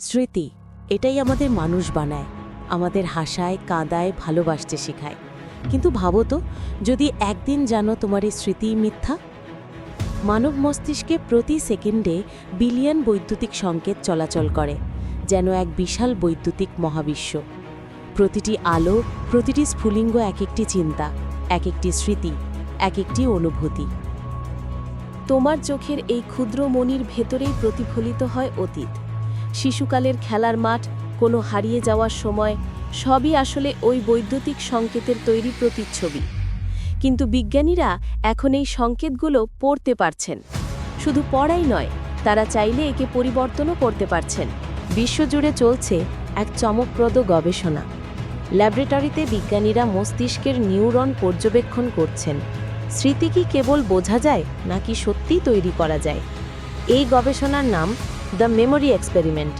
স্মৃতি, এটাই আমাদের মানুষ বানায়, আমাদের হাসায়, কাঁদায়, ভালোবাসতে শেখায়। কিন্তু ভাবো তো, যদি একদিন জানো তোমার এই স্মৃতি মিথ্যা? মানব মস্তিষ্কে প্রতি সেকেন্ডে বিলিয়ন বৈদ্যুতিক সংকেত চলাচল করে, যেন এক বিশাল বৈদ্যুতিক মহাবিশ্ব। প্রতিটি আলো, প্রতিটি স্ফুলিঙ্গ এক একটি চিন্তা, এক একটি স্মৃতি, এক একটি অনুভূতি। তোমার চোখের এই ক্ষুদ্র মনির ভেতরেই প্রতিফলিত হয় অতীত। শিশুকালের খেলার মাঠ, কোনো হারিয়ে যাওয়ার সময়, সবই আসলে ওই বৈদ্যুতিক সংকেতের তৈরি প্রতিচ্ছবি। কিন্তু বিজ্ঞানীরা এখন এই সংকেতগুলো পড়তে পারছেন। শুধু পড়াই নয়, তারা চাইলে একে পরিবর্তনও করতে পারছেন। বিশ্বজুড়ে চলছে এক চমকপ্রদ গবেষণা। ল্যাবরেটরিতে বিজ্ঞানীরা মস্তিষ্কের নিউরন পর্যবেক্ষণ করছেন। স্মৃতি কি কেবল বোঝা যায়, নাকি সত্যি তৈরি করা যায়? এই গবেষণার নাম দ্য মেমোরি এক্সপেরিমেন্ট।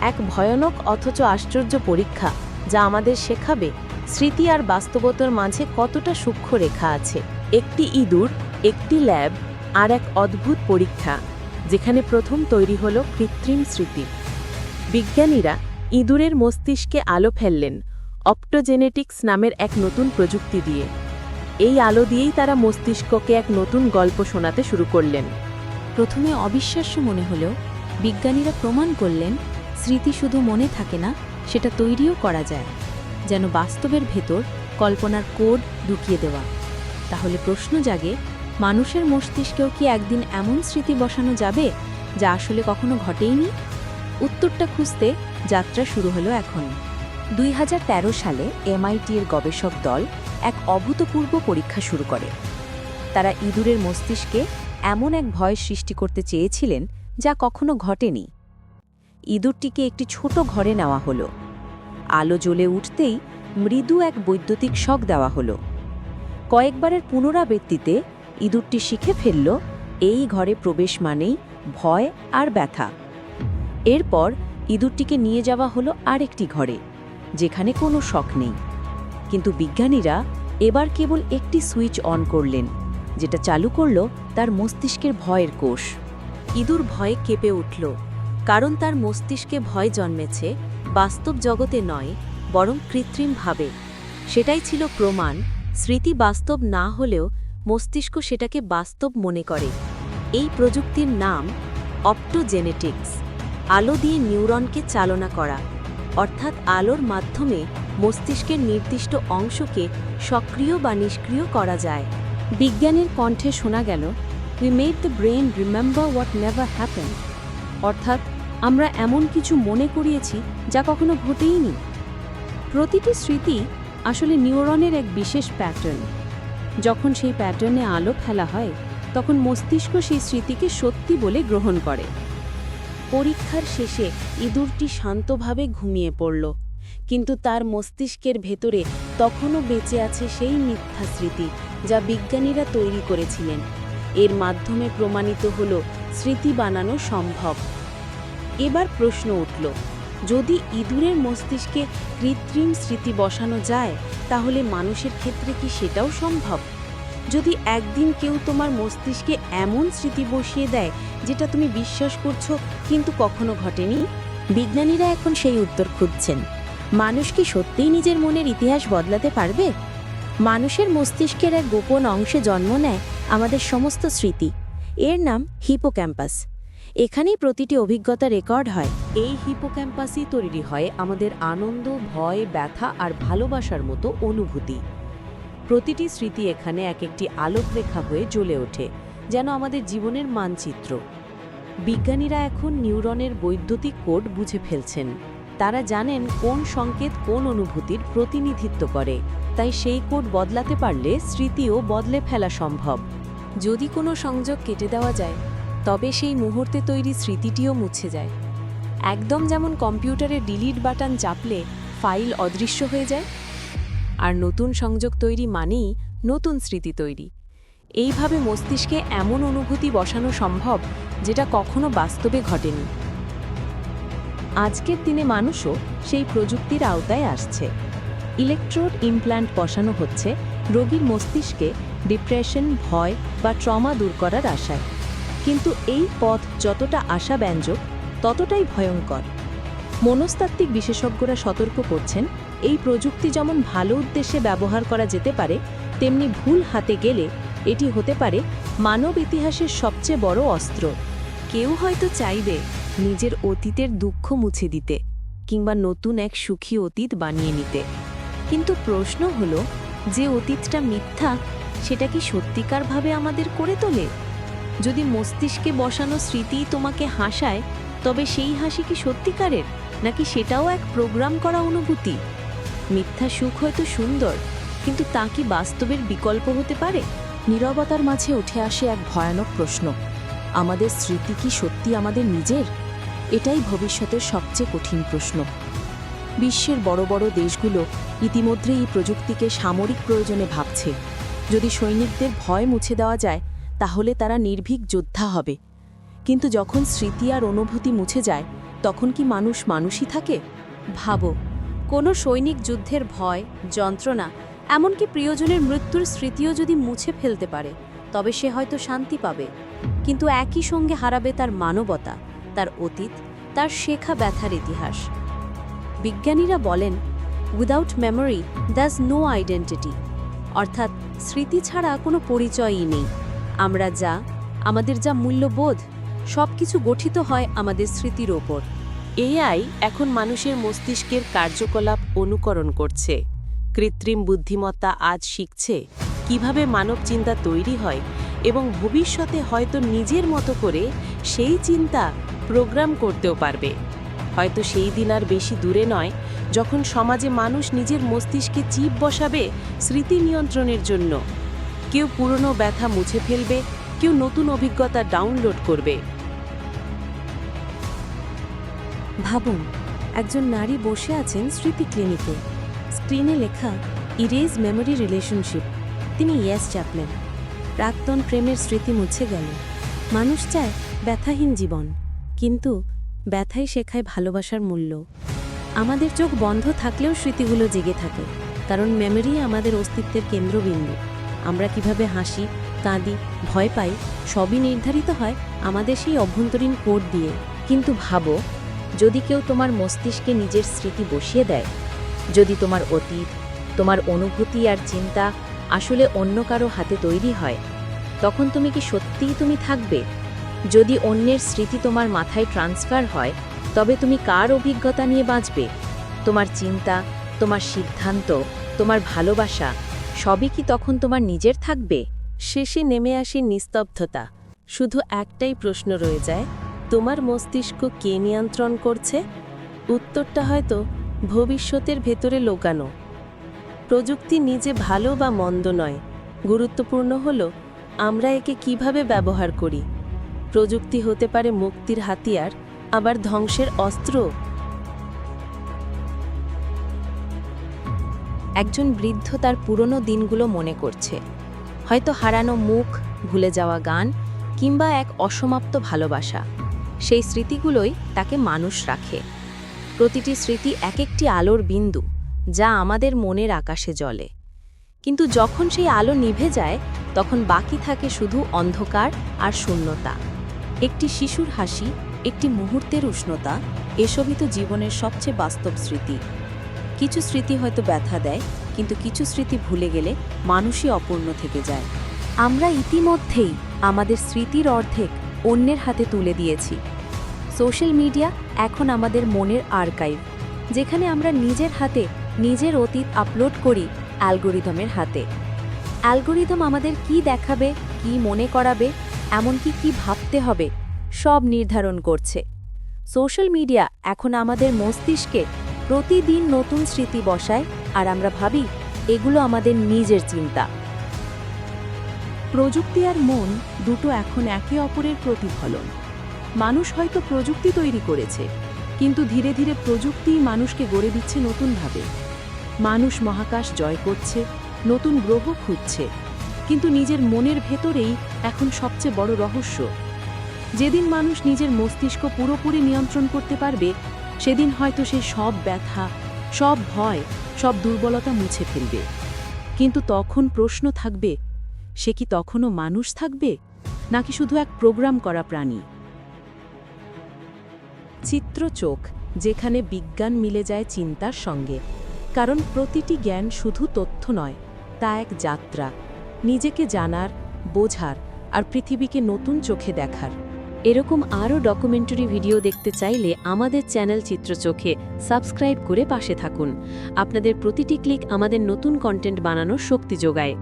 এক ভয়ানক অথচ আশ্চর্য পরীক্ষা যা আমাদের শেখাবে স্মৃতি আর বাস্তবতার মাঝে কতটা সূক্ষ্ম রেখা আছে। একটি ইঁদুর, একটি ল্যাব আর এক অদ্ভুত পরীক্ষা, যেখানে প্রথম তৈরি হল কৃত্রিম স্মৃতি। বিজ্ঞানীরা ইঁদুরের মস্তিষ্কে আলো ফেললেন অপ্টোজেনেটিক্স নামের এক নতুন প্রযুক্তি দিয়ে। এই আলো দিয়েই তারা মস্তিষ্ককে এক নতুন গল্প শোনাতে শুরু করলেন। প্রথমে অবিশ্বাস্য মনে হলেও বিজ্ঞানীরা প্রমাণ করলেন, স্মৃতি শুধু মনে থাকে না, সেটা তৈরিও করা যায়, যেন বাস্তবের ভেতর কল্পনার কোড ঢুকিয়ে দেওয়া। তাহলে প্রশ্ন জাগে, মানুষের মস্তিষ্কেও কি একদিন এমন স্মৃতি বসানো যাবে, যা আসলে কখনো ঘটেইনি? উত্তরটা খুঁজতে যাত্রা শুরু হলো এখন। দুই হাজার তেরো সালে এমআইটি এর গবেষক দল এক অভূতপূর্ব পরীক্ষা শুরু করে। তারা ইঁদুরের মস্তিষ্কে এমন এক ভয় সৃষ্টি করতে চেয়েছিলেন যা কখনো ঘটেনি। ইঁদুরটিকে একটি ছোট ঘরে নেওয়া হলো। আলো জ্বলে উঠতেই মৃদু এক বৈদ্যুতিক শখ দেওয়া হলো। কয়েকবারের পুনরাবৃত্তিতে ইঁদুরটি শিখে ফেলল, এই ঘরে প্রবেশ মানেই ভয় আর ব্যথা। এরপর ইঁদুরটিকে নিয়ে যাওয়া হলো আরেকটি ঘরে, যেখানে কোনো শখ নেই। কিন্তু বিজ্ঞানীরা এবার কেবল একটি সুইচ অন করলেন, যেটা চালু করল তার মস্তিষ্কের ভয়ের কোষ। ইঁদুর ভয়ে কেঁপে উঠল। কারণ তার মস্তিষ্কে ভয় জন্মেছে, বাস্তব জগতে নয়, বরং কৃত্রিমভাবে। সেটাই ছিল প্রমাণ, স্মৃতি বাস্তব না হলেও মস্তিষ্ক সেটাকে বাস্তব মনে করে। এই প্রযুক্তির নাম, অপ্টোজেনেটিক্স, আলো দিয়ে নিউরনকে চালনা করা। অর্থাৎ আলোর মাধ্যমে মস্তিষ্কের নির্দিষ্ট অংশকে সক্রিয় বা নিষ্ক্রিয় করা যায়। বিজ্ঞানের কণ্ঠে শোনা গেল we made the brain remember what never happen অর্থাৎ, আমরা এমন কিছু মনে করিয়েছি যা কখনো ঘটেইনি। প্রতিটি স্মৃতি আসলে নিউরনের এক বিশেষ প্যাটার্ন যখন সেই প্যাটার্নে আলো ফেলা হয়, তখন মস্তিষ্ক সেই স্মৃতিকে সত্যি বলে গ্রহণ করে। পরীক্ষার শেষে ইঁদুরটি শান্তভাবে ঘুমিয়ে পড়ল, কিন্তু তার মস্তিষ্কের ভেতরে তখনও বেঁচে আছে সেই মিথ্যা স্মৃতি যা বিজ্ঞানীরা তৈরি করেছিলেন। এর মাধ্যমে প্রমাণিত হল স্মৃতি বানানো সম্ভব। এবার প্রশ্ন উঠল, যদি ইঁদুরের মস্তিষ্কে কৃত্রিম স্মৃতি বসানো যায়, তাহলে মানুষের ক্ষেত্রে কি সেটাও সম্ভব? যদি একদিন কেউ তোমার মস্তিষ্কে এমন স্মৃতি বসিয়ে দেয়, যেটা তুমি বিশ্বাস করছ কিন্তু কখনো ঘটেনি? বিজ্ঞানীরা এখন সেই উত্তর খুঁজছেন। মানুষ কি সত্যিই নিজের মনের ইতিহাস বদলাতে পারবে? মানুষের মস্তিষ্কের এক গোপন অংশে জন্ম নেয় আমাদের সমস্ত স্মৃতি। এর নাম হিপো ক্যাম্পাস এখানেই প্রতিটি অভিজ্ঞতা রেকর্ড হয়। এই হিপো ক্যাম্পাসই তৈরি হয় আমাদের আনন্দ, ভয়, ব্যথা আর ভালোবাসার মতো অনুভূতি। প্রতিটি স্মৃতি এখানে এক একটি আলোকরেখা হয়ে জ্বলে ওঠে, যেন আমাদের জীবনের মানচিত্র। বিজ্ঞানীরা এখন নিউরনের বৈদ্যুতিক কোড বুঝে ফেলছেন। তারা জানেন কোন সংকেত কোন অনুভূতির প্রতিনিধিত্ব করে, তাই সেই কোড বদলাতে পারলে স্মৃতিও বদলে ফেলা সম্ভব। যদি কোনো সংযোগ কেটে দেওয়া যায়, তবে সেই মুহূর্তে তৈরি স্মৃতিটিও মুছে যায়। একদম যেমন কম্পিউটারে ডিলিট বাটন চাপলে ফাইল অদৃশ্য হয়ে যায়, আর নতুন সংযোগ তৈরি মানেই নতুন স্মৃতি তৈরি। এইভাবে মস্তিষ্কে এমন অনুভূতি বসানো সম্ভব যেটা কখনো বাস্তবে ঘটেনি। আজকের দিনে মানুষও সেই প্রযুক্তির আওতায় আসছে। ইলেকট্রোড ইমপ্ল্যান্ট বসানো হচ্ছে রোগীর মস্তিষ্কে ডিপ্রেশন, ভয় বা ট্রমা দূর করার আশায়। কিন্তু এই পথ যতটা আশাব্যঞ্জক, ততটাই ভয়ঙ্কর। মনস্তাত্ত্বিক বিশেষজ্ঞরা সতর্ক করছেন, এই প্রযুক্তি যেমন ভালো উদ্দেশ্যে ব্যবহার করা যেতে পারে, তেমনি ভুল হাতে গেলে এটি হতে পারে মানব ইতিহাসের সবচেয়ে বড় অস্ত্র। কেউ হয়তো চাইবে নিজের অতীতের দুঃখ মুছে দিতে কিংবা নতুন এক সুখী অতীত বানিয়ে নিতে। কিন্তু প্রশ্ন হলো যে অতীতটা মিথ্যা, সেটা কি সত্যিকারভাবে আমাদের করে তোলে? যদি মস্তিষ্কে বসানো স্মৃতিই তোমাকে হাসায়, তবে সেই হাসি কি সত্যিকারের, নাকি সেটাও এক প্রোগ্রাম করা অনুভূতি? মিথ্যা সুখ হয়তো সুন্দর, কিন্তু তা কি বাস্তবের বিকল্প হতে পারে? নীরবতার মাঝে উঠে আসে এক ভয়ানক প্রশ্ন, আমাদের স্মৃতি কি সত্যি আমাদের নিজের? এটাই ভবিষ্যতের সবচেয়ে কঠিন প্রশ্ন। বিশ্বের বড় বড় দেশগুলো ইতিমধ্যে এই প্রযুক্তিকে সামরিক প্রয়োজনে ভাবছে। যদি সৈনিকদের ভয় মুছে দেওয়া যায়, তাহলে তারা নির্ভীক যোদ্ধা হবে। কিন্তু যখন স্মৃতি আর অনুভূতি মুছে যায়, তখন কি মানুষ মানুষই থাকে? ভাবো, কোনো সৈনিক যুদ্ধের ভয়, যন্ত্রণা, এমনকি প্রিয়জনের মৃত্যুর স্মৃতিও যদি মুছে ফেলতে পারে, তবে সে হয়তো শান্তি পাবে। কিন্তু একই সঙ্গে হারাবে তার মানবতা, তার অতীত, তার শেখা ব্যথার ইতিহাস। বিজ্ঞানীরা বলেন without memory there's no identity অর্থাৎ স্মৃতি ছাড়া কোনো পরিচয়ই নেই। আমরা যা, আমাদের যা মূল্যবোধ সব কিছু গঠিত হয় আমাদের স্মৃতির ওপর। এআই এখন মানুষের মস্তিষ্কের কার্যকলাপ অনুকরণ করছে। কৃত্রিম বুদ্ধিমত্তা আজ শিখছে কীভাবে মানব চিন্তা তৈরি হয় এবং ভবিষ্যতে হয়তো নিজের মতো করে সেই চিন্তা প্রোগ্রাম করতেও পারবে। হয়তো সেই দিন আর বেশি দূরে নয়, যখন সমাজে মানুষ নিজের মস্তিষ্কে চিপ বসাবে স্মৃতি নিয়ন্ত্রণের জন্য। কেউ পুরনো ব্যথা মুছে ফেলবে, কেউ নতুন অভিজ্ঞতা ডাউনলোড করবে। ভাবুন, একজন নারী বসে আছেন স্মৃতি ক্লিনিকে। স্ক্রিনে লেখা ইরেজ মেমোরি রিলেশনশিপ তিনি ইয়েস চাপলেন প্রাক্তন প্রেমের স্মৃতি মুছে গেল। মানুষ চায় ব্যথাহীন জীবন। কিন্তু ব্যথাই শেখায় ভালোবাসার মূল্য। আমাদের চোখ বন্ধ থাকলেও স্মৃতিগুলো জেগে থাকে, কারণ মেমোরি আমাদের অস্তিত্বের কেন্দ্রবিন্দু। আমরা কীভাবে হাসি, কাঁদি, ভয় পাই, সবই নির্ধারিত হয় আমাদের সেই অভ্যন্তরীণ কোড দিয়ে। কিন্তু ভাবো, যদি কেউ তোমার মস্তিষ্কে নিজের স্মৃতি বসিয়ে দেয়, যদি তোমার অতীত, তোমার অনুভূতি আর চিন্তা আসলে অন্য কারও হাতে তৈরি হয়, তখন তুমি কি সত্যিই তুমি থাকবে? যদি অন্যের স্মৃতি তোমার মাথায় ট্রান্সফার হয়, তবে তুমি কার অভিজ্ঞতা নিয়ে বাঁচবে? তোমার চিন্তা, তোমার সিদ্ধান্ত, তোমার ভালোবাসা, সবই কি তখন তোমার নিজের থাকবে? শেষে নেমে আসে নিস্তব্ধতা। শুধু একটাই প্রশ্ন রয়ে যায়, তোমার মস্তিষ্ক কে নিয়ন্ত্রণ করছে? উত্তরটা হয়তো ভবিষ্যতের ভেতরে লোকানো। প্রযুক্তি নিজে ভালো বা মন্দ নয়। গুরুত্বপূর্ণ হল, আমরা একে কীভাবে ব্যবহার করি? প্রযুক্তি হতে পারে মুক্তির হাতিয়ার, আবার ধ্বংসের অস্ত্র? একজন বৃদ্ধ তার পুরনো দিনগুলো মনে করছে। হয়তো হারানো মুখ, ভুলে যাওয়া গান, কিংবা এক অসমাপ্ত ভালোবাসা। সেই স্মৃতিগুলোই তাকে মানুষ রাখে। প্রতিটি স্মৃতি এক একটি আলোর বিন্দু, যা আমাদের মনের আকাশে জ্বলে। কিন্তু যখন সেই আলো নিভে যায়, তখন বাকি থাকে শুধু অন্ধকার আর শূন্যতা। একটি শিশুর হাসি, একটি মুহূর্তের উষ্ণতা এসবই তো জীবনের সবচেয়ে বাস্তব স্মৃতি। কিছু স্মৃতি হয়তো ব্যথা দেয়, কিন্তু কিছু স্মৃতি ভুলে গেলে মানুষই অপূর্ণ থেকে যায়। আমরা ইতিমধ্যেই আমাদের স্মৃতির অর্ধেক অন্যের হাতে তুলে দিয়েছি। সোশ্যাল মিডিয়া এখন আমাদের মনের আর্কাইভ, যেখানে আমরা নিজের হাতে নিজের অতীত আপলোড করি অ্যালগোরিদমের হাতে। অ্যালগোরিদম আমাদের কি দেখাবে, কি মনে করাবে এমনকি কি ভাবতে হবে, সব নির্ধারণ করছে। সোশ্যাল মিডিয়া এখন আমাদের মস্তিষ্কে প্রতিদিন নতুন স্মৃতি বসায় আর আমরা ভাবি, এগুলো আমাদের নিজের চিন্তা। প্রযুক্তি আর মন দুটো এখন একে অপরের প্রতিফলন। মানুষ হয়তো প্রযুক্তি তৈরি করেছে, কিন্তু ধীরে ধীরে প্রযুক্তিই মানুষকে গড়ে দিচ্ছে নতুনভাবে। মানুষ মহাকাশ জয় করছে, নতুন গ্রহ খুঁজছে কিন্তু নিজের মনের ভেতরেই এখন সবচেয়ে বড় রহস্য। যেদিন মানুষ নিজের মস্তিষ্ক পুরোপুরি নিয়ন্ত্রণ করতে পারবে, সেদিন হয়তো সে সব ব্যথা, সব ভয়, সব দুর্বলতা মুছে ফেলবে। কিন্তু তখন প্রশ্ন থাকবে, সে কি তখনও মানুষ থাকবে? নাকি শুধু এক প্রোগ্রাম করা প্রাণী? চিত্র চোখ, যেখানে বিজ্ঞান মিলে যায় চিন্তার সঙ্গে। কারণ প্রতিটি জ্ঞান শুধু তথ্য নয়, তা এক যাত্রা। নিজেকে জানার, বোঝার আর পৃথিবীকে নতুন চোখে দেখার। এরকম আরও ডকুমেন্টারি ভিডিও দেখতে চাইলে আমাদের চ্যানেল চিত্রচোখে সাবস্ক্রাইব করে পাশে থাকুন। আপনাদের প্রতিটি ক্লিক আমাদের নতুন কন্টেন্ট বানানোর শক্তি যোগায়।